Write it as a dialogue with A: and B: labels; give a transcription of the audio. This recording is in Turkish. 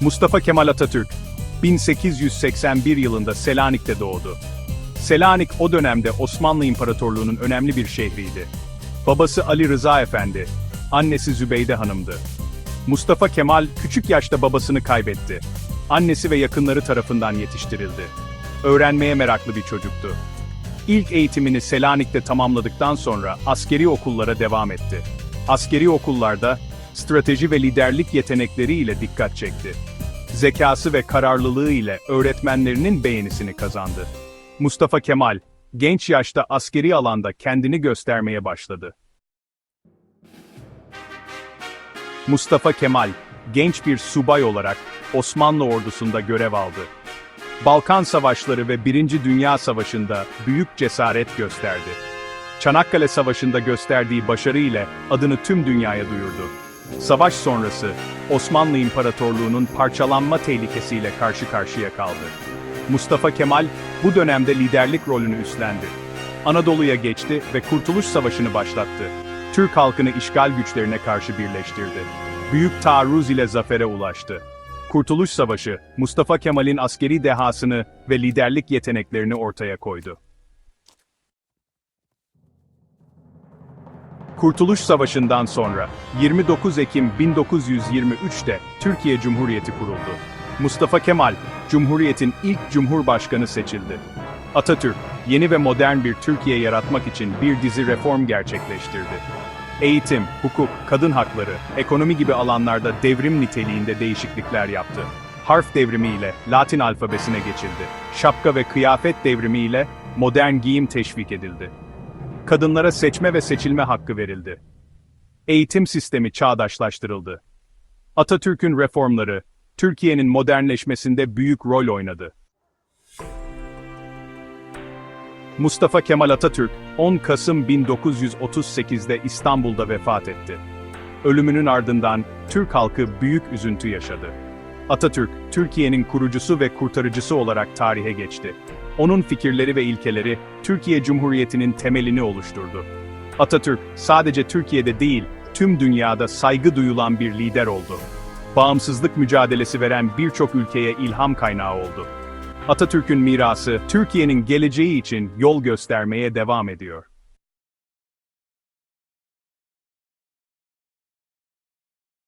A: Mustafa Kemal Atatürk, 1881 yılında Selanik'te doğdu. Selanik o dönemde Osmanlı İmparatorluğu'nun önemli bir şehriydi. Babası Ali Rıza Efendi, annesi Zübeyde Hanım'dı. Mustafa Kemal küçük yaşta babasını kaybetti. Annesi ve yakınları tarafından yetiştirildi. Öğrenmeye meraklı bir çocuktu. İlk eğitimini Selanik'te tamamladıktan sonra askeri okullara devam etti. Askeri okullarda strateji ve liderlik yetenekleriyle dikkat çekti. Zekası ve kararlılığı ile öğretmenlerinin beğenisini kazandı. Mustafa Kemal, genç yaşta askeri alanda kendini göstermeye başladı. Mustafa Kemal, genç bir subay olarak Osmanlı ordusunda görev aldı. Balkan Savaşları ve Birinci Dünya Savaşı'nda büyük cesaret gösterdi. Çanakkale Savaşı'nda gösterdiği başarı ile adını tüm dünyaya duyurdu. Savaş sonrası, Osmanlı İmparatorluğu'nun parçalanma tehlikesiyle karşı karşıya kaldı. Mustafa Kemal, bu dönemde liderlik rolünü üstlendi. Anadolu'ya geçti ve Kurtuluş Savaşı'nı başlattı. Türk halkını işgal güçlerine karşı birleştirdi. Büyük taarruz ile zafere ulaştı. Kurtuluş Savaşı, Mustafa Kemal'in askeri dehasını ve liderlik yeteneklerini ortaya koydu. Kurtuluş Savaşı'ndan sonra 29 Ekim 1923'te Türkiye Cumhuriyeti kuruldu. Mustafa Kemal, Cumhuriyet'in ilk Cumhurbaşkanı seçildi. Atatürk, yeni ve modern bir Türkiye yaratmak için bir dizi reform gerçekleştirdi. Eğitim, hukuk, kadın hakları, ekonomi gibi alanlarda devrim niteliğinde değişiklikler yaptı. Harf devrimi ile Latin alfabesine geçildi. Şapka ve kıyafet devrimi ile modern giyim teşvik edildi. Kadınlara seçme ve seçilme hakkı verildi. Eğitim sistemi çağdaşlaştırıldı. Atatürk'ün reformları, Türkiye'nin modernleşmesinde büyük rol oynadı. Mustafa Kemal Atatürk, 10 Kasım 1938'de İstanbul'da vefat etti. Ölümünün ardından Türk halkı büyük üzüntü yaşadı. Atatürk, Türkiye'nin kurucusu ve kurtarıcısı olarak tarihe geçti. Onun fikirleri ve ilkeleri, Türkiye Cumhuriyeti'nin temelini oluşturdu. Atatürk, sadece Türkiye'de değil, tüm dünyada saygı duyulan bir lider oldu. Bağımsızlık mücadelesi veren birçok ülkeye ilham kaynağı oldu. Atatürk'ün mirası, Türkiye'nin geleceği için yol göstermeye devam ediyor.